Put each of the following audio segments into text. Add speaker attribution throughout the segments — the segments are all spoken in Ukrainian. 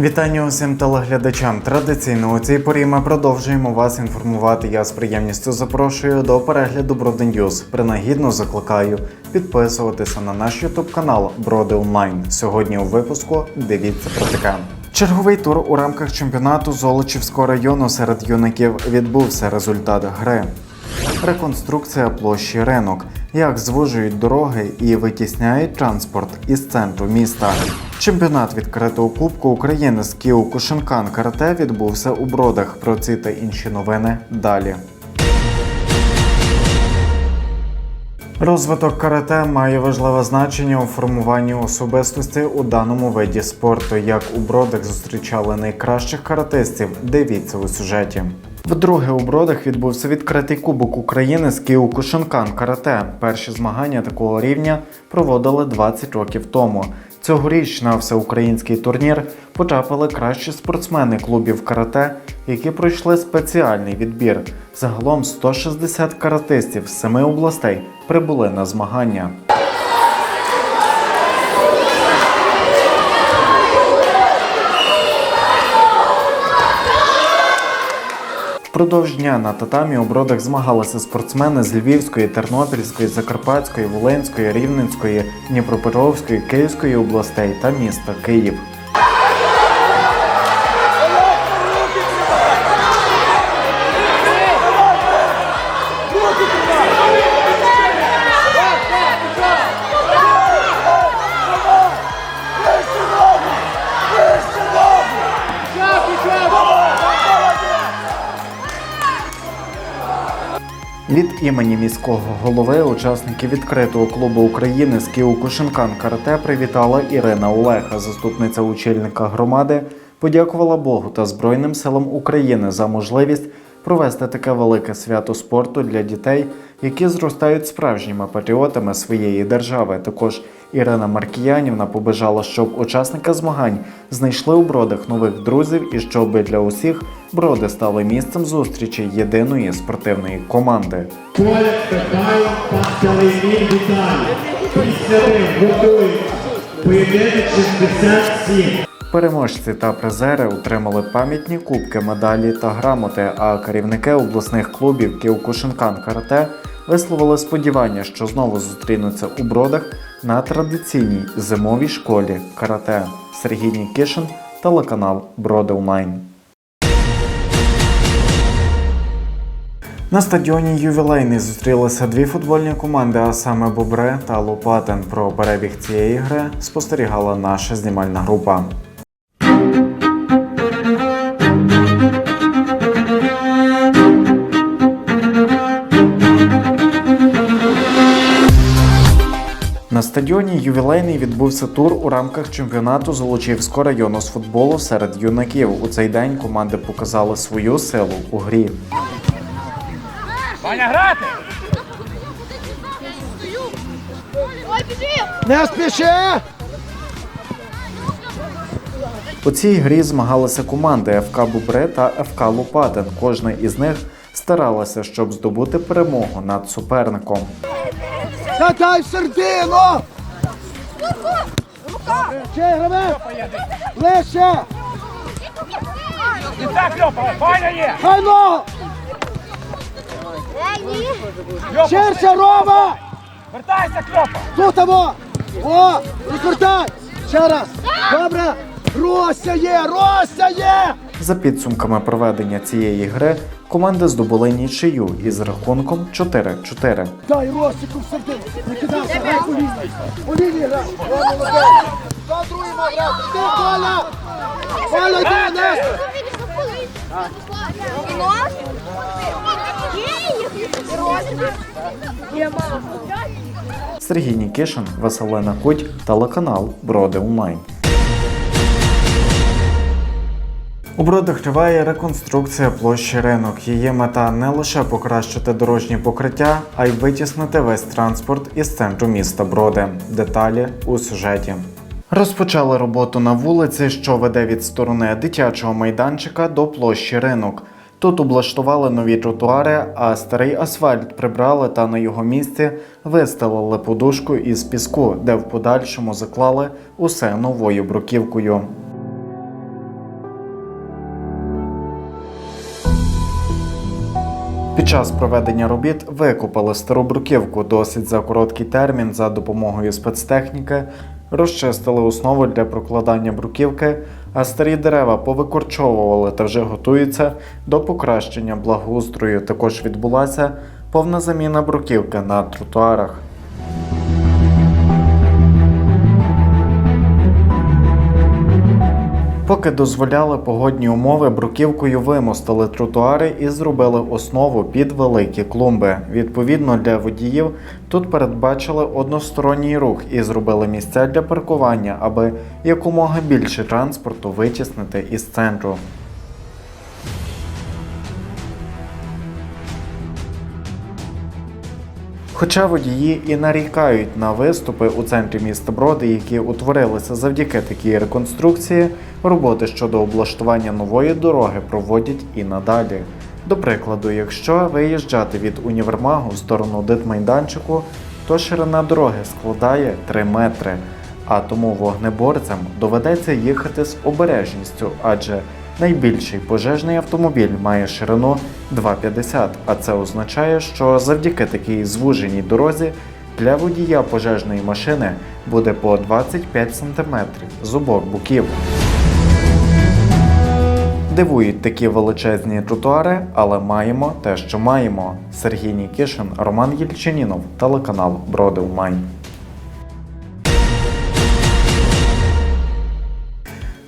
Speaker 1: Вітання усім телеглядачам. Традиційно у цій порі ми продовжуємо вас інформувати. Я з приємністю запрошую до перегляду Броди Ньюз. Принагідно закликаю підписуватися на наш ютуб канал Броди Онлайн. Сьогодні у випуску дивіться про таке. Черговий тур у рамках чемпіонату Золочівського району серед юнаків відбувся результат гри. Реконструкція площі ринок, як звужують дороги і витісняють транспорт із центру міста. Чемпіонат відкритого Кубку України з Кіо Кушинкан Карате відбувся у Бродах. Про ці та інші новини далі. Розвиток карате має важливе значення у формуванні особистості у даному виді спорту. Як у бродах зустрічали найкращих каратистів, дивіться у сюжеті. Вдруге у бродах відбувся відкритий кубок України з Кіо Кушинкан Карате. Перші змагання такого рівня проводили 20 років тому. Цьогоріч на всеукраїнський турнір потрапили кращі спортсмени клубів карате, які пройшли спеціальний відбір. Загалом 160 каратистів з семи областей прибули на змагання. Впродовж дня на татамі у бродах змагалися спортсмени з Львівської, Тернопільської, Закарпатської, Волинської, Рівненської, Дніпропетровської, Київської областей та міста Київ. Імені міського голови учасники відкритого клубу України з Кіокушинкан Карате привітала Ірина Олега, заступниця очільника громади, подякувала Богу та Збройним силам України за можливість провести таке велике свято спорту для дітей, які зростають справжніми патріотами своєї держави. Також Ірина Маркіянівна побажала, щоб учасники змагань знайшли у бродах нових друзів і щоб для усіх броди стали місцем зустрічі єдиної спортивної команди.
Speaker 2: Коля Михайло Пантелейний Віталій. Після них готують 67.
Speaker 1: Переможці та призери отримали пам'ятні кубки, медалі та грамоти. А керівники обласних клубів Кіокушинкан Карате висловили сподівання, що знову зустрінуться у бродах на традиційній зимовій школі карате. Сергій Нікішин, телеканал Броди На стадіоні ювілейний зустрілися дві футбольні команди, а саме Бобре та Лопатин. Про перебіг цієї гри спостерігала наша знімальна група. Стадіоні ювілейний відбувся тур у рамках чемпіонату Золочівського району з футболу серед юнаків. У цей день команди показали свою силу у грі.
Speaker 3: Ваня, грати! Не спіши!
Speaker 1: У цій грі змагалися команди ФК Бубре та ФК Лопатин. Кожна із них старалася, щоб здобути перемогу над суперником.
Speaker 3: Затай в середину! Ще граве! Ближче! І так, Льопа, Ваня є! Хай ногу! Ширше, Рома! Вертайся, Кльопа! Тут або! О! Розвертай! Ще раз! Добре! Рося є! Рося є!
Speaker 1: За підсумками проведення цієї гри команди здобули нічию із рахунком 4-4.
Speaker 3: Дай Росику в середину! Грай по лінії! По лінії грай! О, молодець! За другим грати! Ти, Коля! Коля, йди, Нестор!
Speaker 1: Сергій Нікішин, Василина Куть, телеканал Броди Онлайн. У Бродах триває реконструкція площі ринок. Її мета не лише покращити дорожнє покриття, а й витіснити весь транспорт із центру міста Броди. Деталі у сюжеті. Розпочали роботу на вулиці, що веде від сторони дитячого майданчика до площі ринок. Тут облаштували нові тротуари, а старий асфальт прибрали та на його місці вистелили подушку із піску, де в подальшому заклали усе новою бруківкою. Під час проведення робіт викопали стару бруківку досить за короткий термін за допомогою спецтехніки, розчистили основу для прокладання бруківки, а старі дерева повикорчовували та вже готуються до покращення благоустрою. Також відбулася повна заміна бруківки на тротуарах. Поки дозволяли погодні умови, бруківкою вимостили тротуари і зробили основу під великі клумби. Відповідно для водіїв тут передбачили односторонній рух і зробили місця для паркування, аби якомога більше транспорту витіснити із центру. Хоча водії і нарікають на виступи у центрі міста Броди, які утворилися завдяки такій реконструкції, роботи щодо облаштування нової дороги проводять і надалі. До прикладу, якщо виїжджати від універмагу в сторону дитмайданчику, то ширина дороги складає 3 метри, а тому вогнеборцям доведеться їхати з обережністю, адже найбільший пожежний автомобіль має ширину 2,50, а це означає, що завдяки такій звуженій дорозі для водія пожежної машини буде по 25 см з обох боків. Дивують такі величезні тротуари, але маємо те, що маємо. Сергій Нікішин, Роман Єльчинінов, телеканал Броди Умань.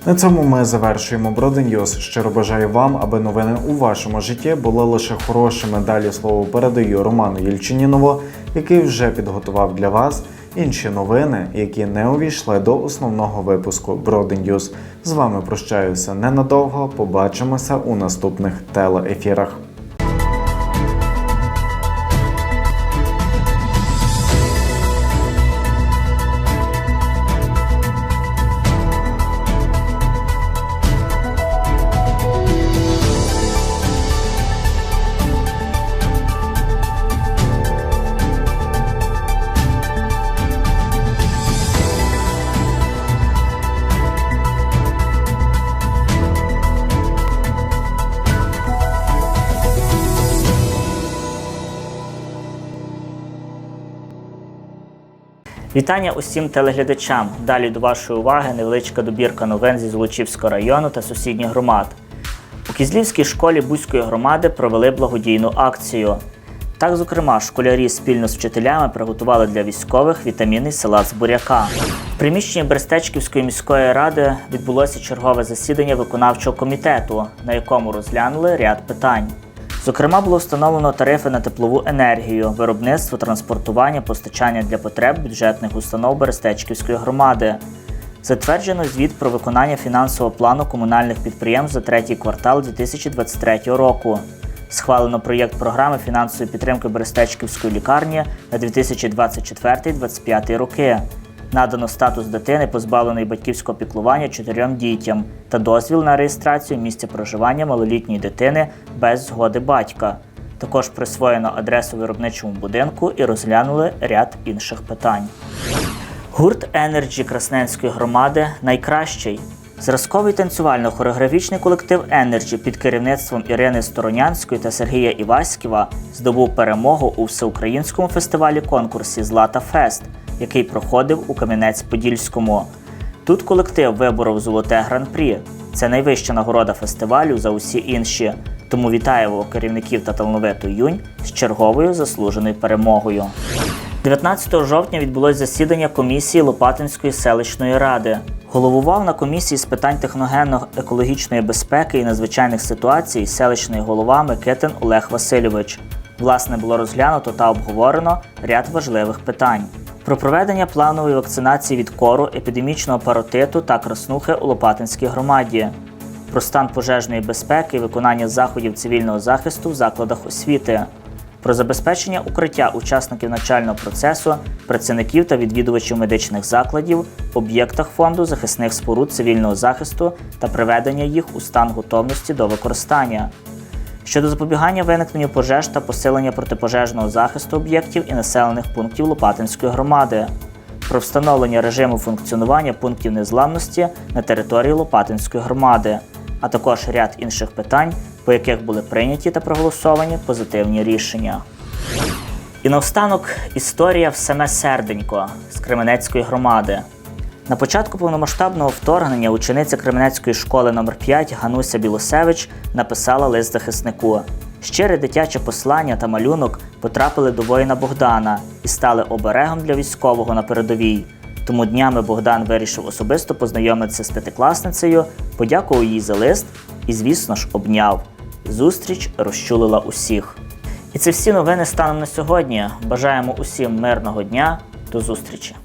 Speaker 1: На цьому ми завершуємо Broden News. Щиро бажаю вам, аби новини у вашому житті були лише хорошими. Далі слово передаю Роману Єльчинінову, який вже підготував для вас інші новини, які не увійшли до основного випуску Broden News. З вами прощаюся ненадовго. Побачимося у наступних телеефірах.
Speaker 4: Вітання усім телеглядачам. Далі до вашої уваги невеличка добірка новин зі Золочівського району та сусідніх громад. У Кізлівській школі Бузької громади провели благодійну акцію. Так, зокрема, школярі спільно з вчителями приготували для військових вітамінний салат з буряка. В приміщенні Берестечківської міської ради відбулося чергове засідання виконавчого комітету, на якому розглянули ряд питань. Зокрема, було встановлено тарифи на теплову енергію, виробництво, транспортування, постачання для потреб бюджетних установ Берестечківської громади. Затверджено звіт про виконання фінансового плану комунальних підприємств за третій квартал 2023 року. Схвалено проєкт програми фінансової підтримки Берестечківської лікарні на 2024-2025 роки. Надано статус дитини, позбавленої батьківського піклування чотирьом дітям, та дозвіл на реєстрацію місця проживання малолітньої дитини без згоди батька. Також присвоєно адресу виробничому будинку і розглянули ряд інших питань. Гурт Енерджі Красненської громади найкращий. Зразковий танцювально-хореографічний колектив Енерджі під керівництвом Ірини Сторонянської та Сергія Іваськіва здобув перемогу у всеукраїнському фестивалі конкурсі Злата Фест, який проходив у Кам'янець-Подільському. Тут колектив виборов золоте гран-прі. Це найвища нагорода фестивалю за усі інші. Тому вітаємо керівників та талановиту юнь з черговою заслуженою перемогою. 19 жовтня відбулось засідання комісії Лопатинської селищної ради. Головував на комісії з питань техногенно-екологічної безпеки і надзвичайних ситуацій селищний голова Микитин Олег Васильович. Власне, було розглянуто та обговорено ряд важливих питань. Про проведення планової вакцинації від кору, епідемічного паротиту та краснухи у Лопатинській громаді, про стан пожежної безпеки і виконання заходів цивільного захисту в закладах освіти, про забезпечення укриття учасників навчального процесу, працівників та відвідувачів медичних закладів, об'єктах фонду захисних споруд цивільного захисту та приведення їх у стан готовності до використання. Щодо запобігання виникненню пожеж та посилення протипожежного захисту об'єктів і населених пунктів Лопатинської громади, про встановлення режиму функціонування пунктів незламності на території Лопатинської громади, а також ряд інших питань, по яких були прийняті та проголосовані позитивні рішення. І наостанок історія в саме серденько з Кременецької громади. На початку повномасштабного вторгнення учениця Кременецької школи номер 5 Гануся Білосевич написала лист захиснику. Щире дитяче послання та малюнок потрапили до воїна Богдана і стали оберегом для військового на передовій. Тому днями Богдан вирішив особисто познайомитися з п'ятикласницею, подякував їй за лист і, звісно ж, обняв. Зустріч розчулила усіх. І це всі новини станом на сьогодні. Бажаємо усім мирного дня. До зустрічі!